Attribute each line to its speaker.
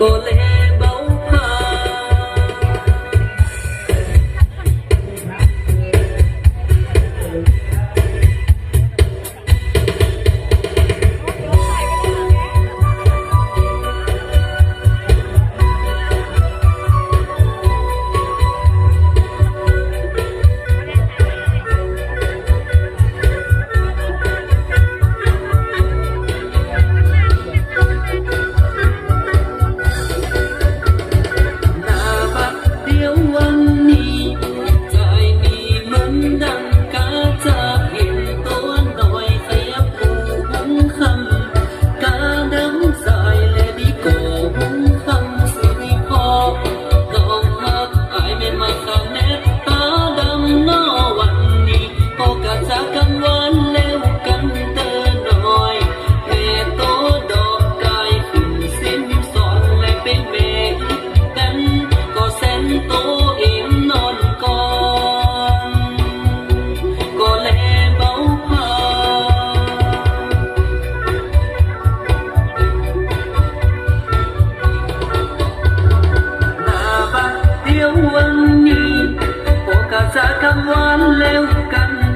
Speaker 1: 过来 กลางวันเล้วกัน